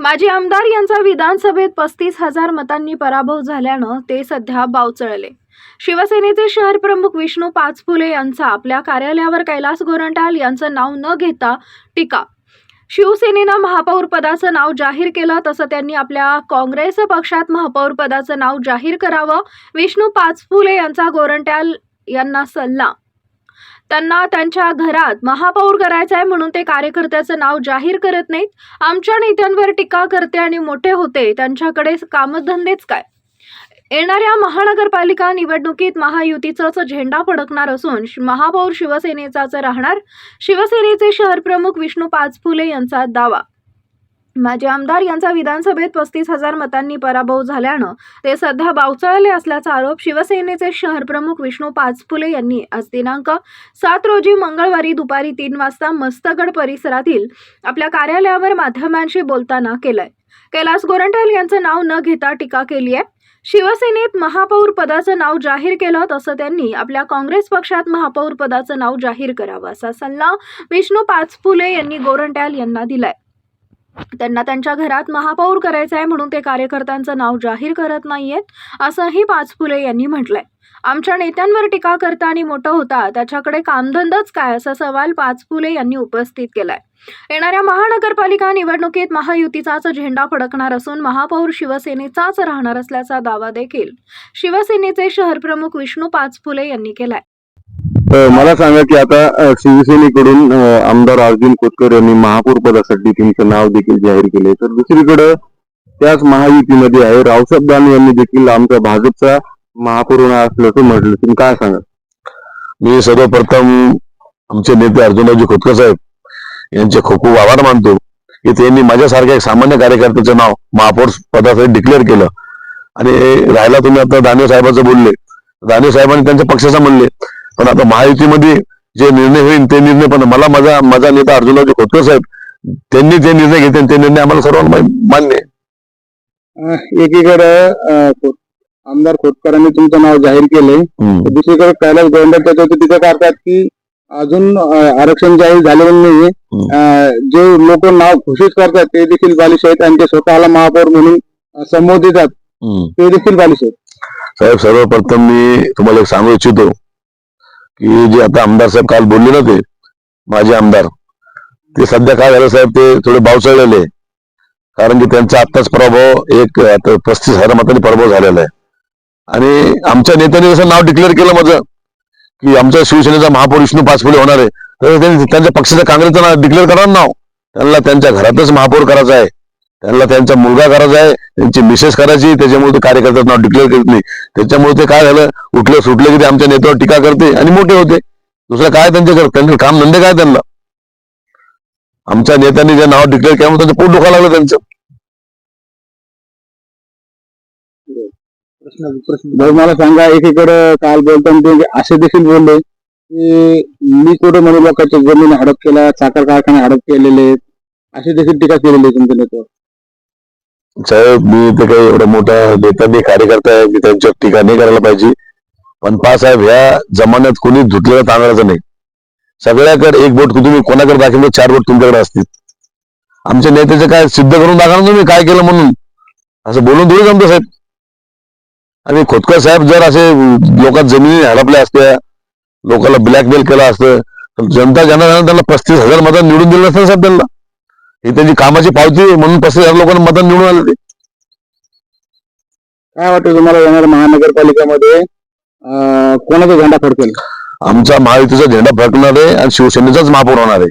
माजी आमदार यांचा विधानसभेत पस्तीस हजार मतांनी पराभव झाल्यानं ते सध्या बावचळले. शिवसेनेचे शहर प्रमुख विष्णू पाचफुले यांचा आपल्या कार्यालयावर कैलास गोरंटाल यांचं नाव न घेता टीका. शिवसेनेनं महापौर पदाचं नाव जाहीर केलं तसं त्यांनी आपल्या काँग्रेस पक्षात महापौर पदाचं नाव जाहीर करावं विष्णू पाचफुले यांचा गोरंट्याल यांना सल्ला त्यांना त्यांच्या घरात महापौर करायचं आहे म्हणून ते कार्यकर्त्याचं नाव जाहीर करत नाहीत. आमच्या नेत्यांवर टीका करते आणि मोठे होते. त्यांच्याकडे कामधंदेच काय? येणाऱ्या महानगरपालिका निवडणुकीत महायुतीचाच झेंडा फडकणार असून महापौर शिवसेनेचाच राहणार. शिवसेनेचे शहर प्रमुख विष्णू पाचफुले यांचा दावा. माजी आमदार यांचा विधानसभेत पस्तीस हजार मतांनी पराभव झाल्यानं ते सध्या बावचळले असल्याचा आरोप शिवसेनेचे शहर प्रमुख विष्णू पाचफुले यांनी आज दिनांक सात रोजी मंगळवारी दुपारी तीन वाजता मस्तगड परिसरातील आपल्या कार्यालयावर माध्यमांशी बोलताना केलंय. कैलास गोरंट्याल यांचं नाव न घेता टीका केली आहे. शिवसेनेत महापौर पदाचं नाव जाहीर केलं तसं त्यांनी आपल्या काँग्रेस पक्षात महापौर पदाचं नाव जाहीर करावं असा सल्ला विष्णू पाचफुले यांनी गोरंट्याल यांना दिलाय. त्यांना त्यांच्या घरात महापौर करायचं आहे म्हणून ते कार्यकर्त्यांचं नाव जाहीर करत नाहीयेत असंही पाचफुले यांनी म्हटलंय. आमच्या नेत्यांवर टीका करता आणि मोठं होता त्याच्याकडे कामधंदाच काय असा सवाल पाचफुले यांनी उपस्थित केलाय. येणाऱ्या महानगरपालिका निवडणुकीत महायुतीचाच झेंडा फडकणार असून महापौर शिवसेनेचाच राहणार असल्याचा दावा देखील शिवसेनेचे शहर प्रमुख विष्णू पाचफुले यांनी केलाय. मला सांगा की आता शिवसेनेकडून आमदार अर्जुन खोतकर यांनी महापौर पदासाठी तुमचं नाव देखील जाहीर केले तर दुसरीकडे त्याच महायुतीमध्ये आहे रावसाहेब दानवे यांनी देखील आमच्या भाजपचा महापौर होणार असल्याचं म्हटलं. तुम्ही काय सांगा? मी सर्वप्रथम आमचे नेते अर्जुनरावजी खोतकर साहेब यांचे खूप खूप आभार मानतो. की त्यांनी माझ्यासारख्या एक सामान्य कार्यकर्त्याचं नाव महापौर पदासाठी डिक्लेअर केलं. आणि राहिला तुम्ही आता दानवे साहेबांचं बोलले. दानवे साहेबांनी त्यांच्या पक्षाचं म्हणले. पण आता महायुतीमध्ये जे निर्णय होईल ते निर्णय पण मला माझा माझा नेता अर्जुनरावजी खोतकर साहेब त्यांनी जे निर्णय घेतले ते निर्णय आम्हाला सर्वांना मान्य आहे. एकीकडे आमदार खोतकरांनी तुमचं नाव जाहीर केलंय. दुसरीकडे कैलास गोंडा त्याच्यावरती टीका करतात की अजून आरक्षण जाहीर झालेलं नाहीये जे लोक नाव घोषित करतात ते देखील बालिश आहेत आणि ते स्वतःला महापौर म्हणून संबोधितात. ते देखील बालिश आहेत साहेब सर्वप्रथम मी तुम्हाला सांगू इच्छितो की जे आता आमदार साहेब काल बोलले ना ते माझे आमदार ते सध्या काय झालं साहेब ते थोडे बावचळलेले आहे. कारण की त्यांचा आत्ताच पराभव एक आता पस्तीस हजार मतांनी पराभव झालेला आहे. आणि आमच्या नेत्यांनी जसं नाव डिक्लेअर केलं माझं की आमच्या शिवसेनेचा महापौर विष्णू पाचपुले होणार आहे तर त्यांनी त्यांच्या पक्षाचं काँग्रेसचं नाव डिक्लेअर करा नाव. त्यांना त्यांच्या घरातच महापौर करायचा आहे. त्यांना त्यांचा मुलगा करायचा आहे. त्यांची मिसेस करायची त्याच्यामुळे ते कार्यकर्त्याचं नाव डिक्लेअर करत नाही. त्याच्यामुळे ते काय झालं? उठलं सुटलं की ते आमच्या नेत्यावर टीका करते आणि मोठे होते. दुसरं काय त्यांच्याकडे त्यांचे काम धंदे काय त्यांना? आमच्या नेत्यांनी जे नाव डिक्लेअर केलं त्यांचं पोट दुखा लागलं त्यांचं. मला सांगा एकीकडे काल बोलताना ते असे देखील बोलले की मी कुठे म्हणून लोकांच्या जमीन हडप केला साखर कारखाने हडप केलेले आहेत अशी देखील टीका केलेली आहे तुमच्या नेत्यावर. साहेब मी ते काही एवढा मोठा नेत्यांनी कार्यकर्ता आहे की त्यांच्यावर टीका नाही करायला पाहिजे. पण पा साहेब ह्या जमान्यात कोणी धुतलेला तांदळाचं नाही. सगळ्याकडे एक बोट तुम्ही कोणाकडे दाखवलं चार बोट तुमच्याकडे असतील. आमच्या नेत्याचं काय सिद्ध करून दाखवणार तुम्ही? काय केलं म्हणून? असं बोलून थोडी जमतं साहेब? आणि खोतकर साहेब जर असे लोकात जमिनी हडपल्या असत्या लोकांना ब्लॅकमेल केलं असतं तर जनता त्यांना पस्तीस हजार मतं निवडून दिलं नसतं साहेब त्यांना. ही त्यांची कामाची पावती म्हणून पस्तीस हजार लोकांना मतं निवडून आले ते. काय वाटतं तुम्हाला येणार महानगरपालिकेमध्ये? अं, कोणाचा झेंडा फडकेल? आमचा महायुतीचा झेंडा फडकणार आहे आणि शिवसेनेचाच महापौर होणार आहे.